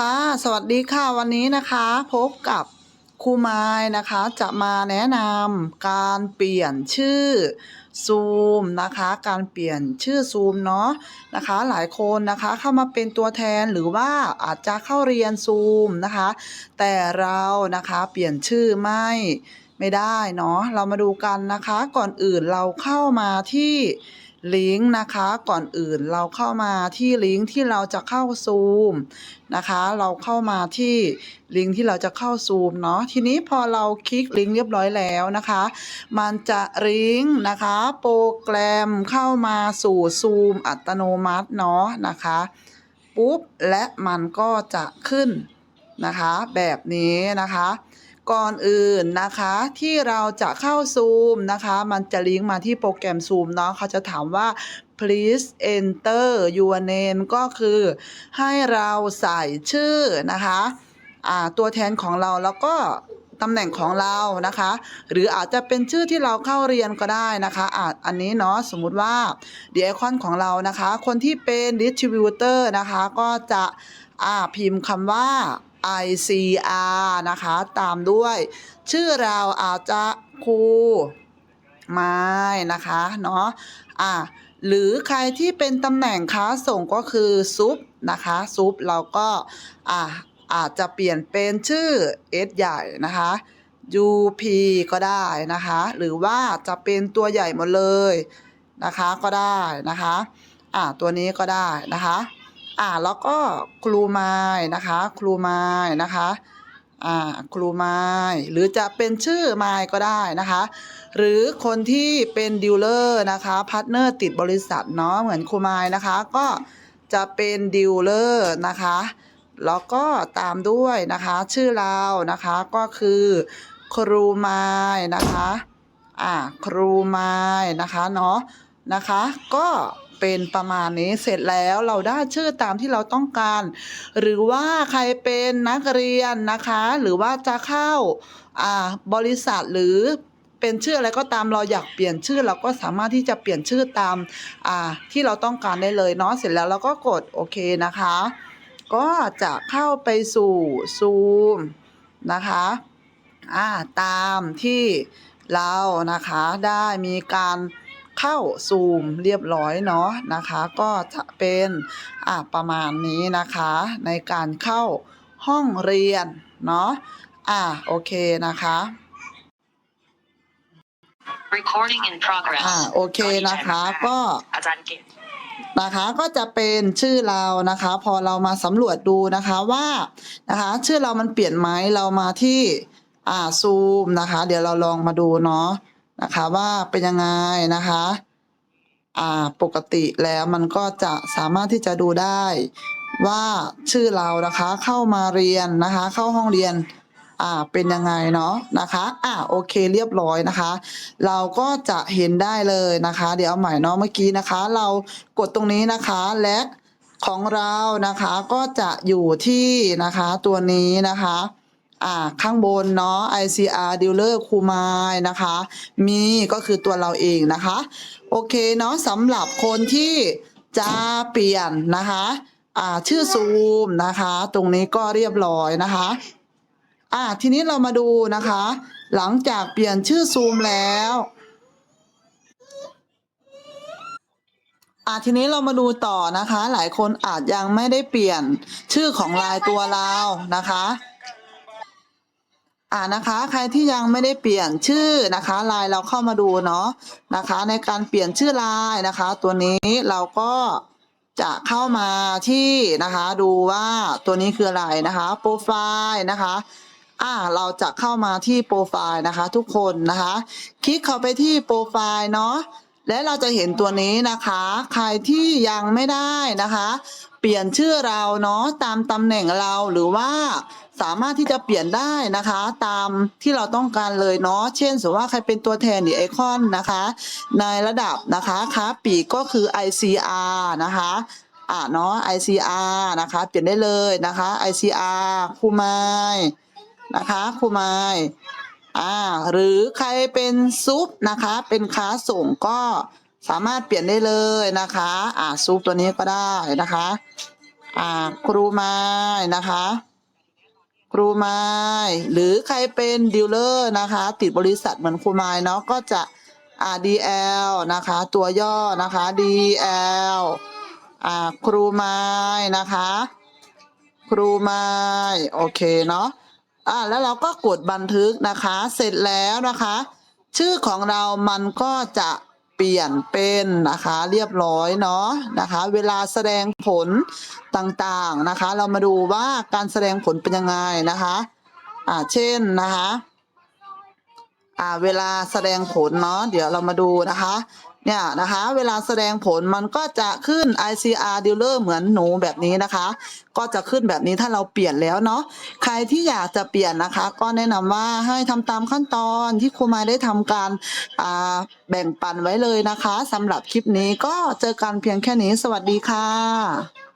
ค่ะ สวัสดีค่ะวันนี้นะคะพบกับครูไม้นะคะ จะมาแนะนำการเปลี่ยนชื่อซูมนะคะ การเปลี่ยนชื่อซูมเนาะนะคะ หลายคนนะคะเข้ามาเป็นตัวแทนหรือว่าอาจจะเข้าเรียนซูมนะคะ แต่เรานะคะเปลี่ยนชื่อไม่ไม่ได้เนาะเรามาดูกันนะคะ ก่อนอื่นเราเข้ามาที่ ลิงก์นะคะก่อนอื่นเราเข้ามาที่ลิงก์ที่เราจะเข้าซูมนะคะ เราเข้ามาที่ลิงก์ที่เราจะเข้าซูมเนาะทีนี้พอเราคลิกลิงก์เรียบร้อยแล้วนะคะ มันจะลิงก์นะคะโปรแกรมเข้ามาสู่ซูมอัตโนมัติเนาะนะคะปุ๊บและมันก็จะขึ้นนะคะ แบบนี้นะคะ ก่อนอื่นนะคะที่เราจะเข้าซูมนะคะ มันจะลิงก์มาที่โปรแกรมซูมเนาะเขาจะถามว่า please enter your name ก็คือให้เราใส่ชื่อนะคะตัวแทนของเราแล้วก็ตำแหน่งของเรานะคะ หรืออาจจะเป็นชื่อที่เราเข้าเรียนก็ได้นะคะอาจอันนี้เนาะสมมุติว่าเดียคอนของเรานะคะ คนที่เป็น distributor นะคะ ก็จะอ่าพิมพ์คำว่า ICR นะคะ ตามด้วยชื่อเราอาจจะครูไม้นะคะเนาะอะหรือใครที่เป็นตำแหน่งค้าส่งก็คือซุปนะคะซุปเราก็อะอาจจะเปลี่ยนเป็นชื่อ S ใหญ่นะคะ UP ก็ได้นะคะ หรือว่าจะเป็นตัวใหญ่หมดเลยนะคะก็ได้นะคะอะตัวนี้ก็ได้นะคะ อ่าแล้วก็ครูไม้นะคะ ครูไม้นะคะอ่าครูไม้หรือจะเป็นชื่อไม้ก็ได้นะคะ หรือคนที่เป็นดีลเลอร์นะคะพาร์ทเนอร์ติดบริษัทเนาะเหมือนครูไม้นะคะ ก็จะเป็นดีลเลอร์นะคะแล้วก็ตามด้วยนะคะชื่อเรานะคะก็คือครูไม้นะคะอ่าครูไม้นะคะเนาะนะคะก็ เป็นประมาณนี้เสร็จแล้วเราได้ชื่อตามที่เราต้องการ หรือว่าใครเป็นนักเรียนนะคะ หรือว่าจะเข้าบริษัทหรือเป็นชื่ออะไรก็ตามเราอยากเปลี่ยนชื่อเราก็สามารถที่จะเปลี่ยนชื่อตามที่เราต้องการได้เลยเนาะเสร็จแล้วเราก็กดโอเคนะคะ ก็จะเข้าไปสู่ซูมนะคะตามที่เรานะคะได้มีการ เข้าซูมเรียบร้อยเนาะนะคะ ก็จะเป็นอะประมาณนี้นะคะ ในการเข้าห้องเรียนเนาะอะโอเคนะคะ Recording in progress อะโอเคนะคะก็อาจารย์เก่งนะคะก็จะเป็นชื่อเรานะคะ พอเรามาสำรวจดูนะคะว่านะคะ ชื่อเรามันเปลี่ยนไหมเรามาที่อ่าซูมนะคะ เดี๋ยวเราลองมาดูเนาะ นะคะว่าเป็นยังไงนะคะอ่าปกติแล้วมันก็จะสามารถที่จะดูได้ว่าชื่อเรานะคะเข้ามาเรียนนะคะ เข้าห้องเรียนอ่าเป็นยังไงเนาะนะคะอ่าโอเคเรียบร้อยนะคะ เราก็จะเห็นได้เลยนะคะ เดี๋ยวเอาใหม่เนาะเมื่อกี้นะคะ เรากดตรงนี้นะคะและของเรานะคะก็จะอยู่ที่นะคะตัวนี้นะคะ อ่าข้างบนเนาะ ICR dealer คูมายนะคะ มีก็คือตัวเราเองนะคะ โอเคเนาะสำหรับคนที่จะเปลี่ยนนะคะอ่าชื่อซูมนะคะ ตรงนี้ก็เรียบร้อยนะคะอ่าทีนี้เรามาดูนะคะ หลังจากเปลี่ยนชื่อซูมแล้วอะทีนี้เรามาดูต่อนะคะ หลายคนอาจยังไม่ได้เปลี่ยนชื่อของลายตัวเรานะคะ อ่านะคะ ใครที่ยังไม่ได้เปลี่ยนชื่อนะคะไลน์เราเข้ามาดูเนาะนะคะ ในการเปลี่ยนชื่อไลน์นะคะ ตัวนี้เราก็จะเข้ามาที่นะคะดูว่าตัวนี้คืออะไรนะคะโปรไฟล์นะคะอ่าเราจะเข้ามาที่โปรไฟล์นะคะ ทุกคนนะคะ คลิกเข้าไปที่โปรไฟล์เนาะและเราจะเห็นตัวนี้นะคะ ใครที่ยังไม่ได้นะคะ เปลี่ยนชื่อเราเนาะตามตำแหน่งเราหรือว่า สามารถที่จะเปลี่ยนได้นะคะ ตามที่เราต้องการเลยเนาะเช่นสมมติว่าใครเป็นตัวแทนหรือไอคอนนะคะ ในระดับนะคะค้าปีกก็คือ ICR นะคะอ่าเนาะ ICR นะคะ เปลี่ยนได้เลยนะคะ ICR คูไมายนะคะคูไมายอ่าหรือใครเป็นซุปนะคะ เป็นค้าส่งก็สามารถเปลี่ยนได้เลยนะคะอ่าซุปตัวนี้ก็ได้นะคะอ่าครูไม้นะคะ ครูไม้หรือใครเป็นดีลเลอร์นะคะ ติดบริษัทเหมือนครูไม้เนาะก็จะอ่า DL นะคะ ตัวย่อนะคะ DL อ่าครูไม้นะคะ ครูไม้โอเคเนาะอ่าแล้วเราก็กดบันทึกนะคะ เสร็จแล้วนะคะ ชื่อของเรามันก็จะ เปลี่ยนเป็นนะคะเรียบร้อยเนาะนะคะ เวลาแสดงผลต่างๆนะคะ เรามาดูว่าการแสดงผลเป็นยังไงนะคะอ่าเช่นนะคะอ่าเวลาแสดงผลเนาะเดี๋ยวเรามาดูนะคะ เนี่ยนะคะ เวลาแสดงผลมันก็จะขึ้น ICR dealer เหมือนหนูแบบนี้นะคะ ก็จะขึ้นแบบนี้ถ้าเราเปลี่ยนแล้วเนาะใครที่อยากจะเปลี่ยนนะคะ ก็แนะนำว่าให้ทำตามขั้นตอนที่ครูมาได้ทำการาแบ่งปันไว้เลยนะคะสำหรับคลิปนี้ก็เจอกันเพียงแค่นี้ สวัสดีค่ะ